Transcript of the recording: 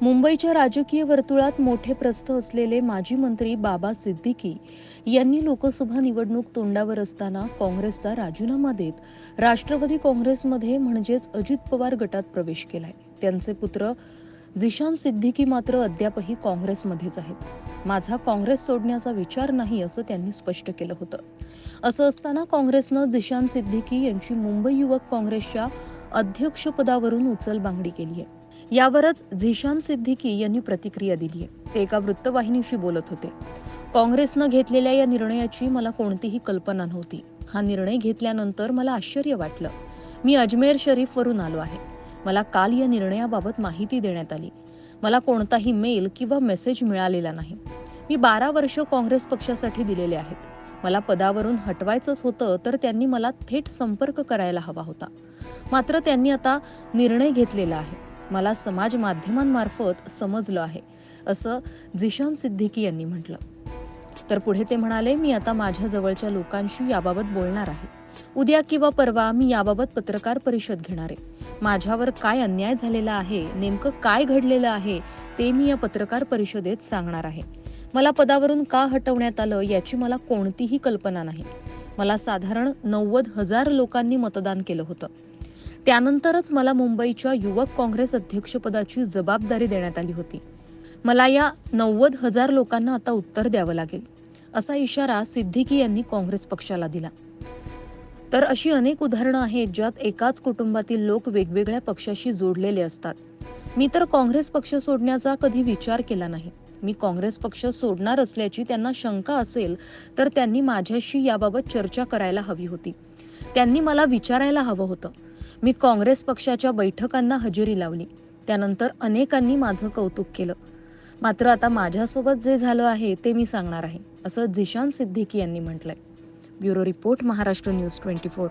मुंबईच्या राजकीय वर्तुळात मोठे प्रस्थ असलेले माजी मंत्री बाबा सिद्दीकी यांनी लोकसभा निवडणूक तोंडावर असताना काँग्रेसचा राजीनामा देत राष्ट्रवादी काँग्रेसमध्ये म्हणजेच अजित पवार गटात प्रवेश केलाय. त्यांचे पुत्र झिशान सिद्दीकी मात्र अद्यापही काँग्रेसमध्येच आहेत. माझा काँग्रेस सोडण्याचा विचार नाही असं त्यांनी स्पष्ट केलं होतं. असं असताना काँग्रेसनं झिशान सिद्दीकी यांची मुंबई युवक काँग्रेसच्या अध्यक्षपदावरून उचलबांगडी केली आहे यावरच झिशान सिद्दीकी यांनी प्रतिक्रिया दिली आहे. ते एका वृत्तवाहिनीशी बोलत होते. काँग्रेसनं घेतलेल्या या निर्णयाची मला कोणतीही कल्पना नव्हती. हा निर्णय घेतल्यानंतर मला आश्चर्य वाटलं. मी अजमेर शरीफवरून आलो आहे. मला काल या निर्णयाबाबत माहिती देण्यात आली. मला कोणताही मेल किंवा मेसेज मिळालेला नाही. मी बारा वर्ष काँग्रेस पक्षासाठी दिलेले आहेत. मला पदावरून हटवायचंच होतं तर त्यांनी मला थेट संपर्क करायला हवा होता. मात्र त्यांनी आता निर्णय घेतलेला आहे. मला समाज माध्यमांमार्फत समजलं आहे असं झिशान सिद्दीकी यांनी म्हटलं. तर पुढे ते म्हणाले मी आता माझ्या जवळच्या लोकांशी याबाबत बोलणार आहे. उद्या किंवा परवा मी याबाबत पत्रकार परिषद घेणार आहे. माझ्यावर काय अन्याय झालेला आहे नेमकं काय घडलेलं आहे ते मी या पत्रकार परिषदेत सांगणार आहे. मला पदावरून का हटवण्यात आलं याची मला कोणतीही कल्पना नाही. मला साधारण नव्वद हजार लोकांनी मतदान केलं होतं. त्यानंतरच मला मुंबईच्या युवक काँग्रेस अध्यक्षपदाची जबाबदारी देण्यात आली होती. मला या नव्वद हजार लोकांना आता उत्तर द्यावं लागेल असा इशारा सिद्दीकी यांनी काँग्रेस पक्षाला दिला. तर अशी अनेक उदाहरणं आहेत ज्यात एकाच कुटुंबातील लोक वेगवेगळ्या पक्षाशी जोडलेले असतात. मी तर काँग्रेस पक्ष सोडण्याचा कधी विचार केला नाही. मी काँग्रेस पक्ष सोडणार असल्याची त्यांना शंका असेल तर त्यांनी माझ्याशी याबाबत चर्चा करायला हवी होती. त्यांनी मला विचारायला हवं होतं. मी काँग्रेस पक्षाच्या बैठकांना हजेरी लावली. त्यानंतर अनेकांनी माझं कौतुक केलं. मात्र आता माझ्यासोबत जे झालं आहे ते मी सांगणार आहे असं झिशान सिद्दीकी यांनी म्हटलंय. Bureau report Maharashtra news twenty four.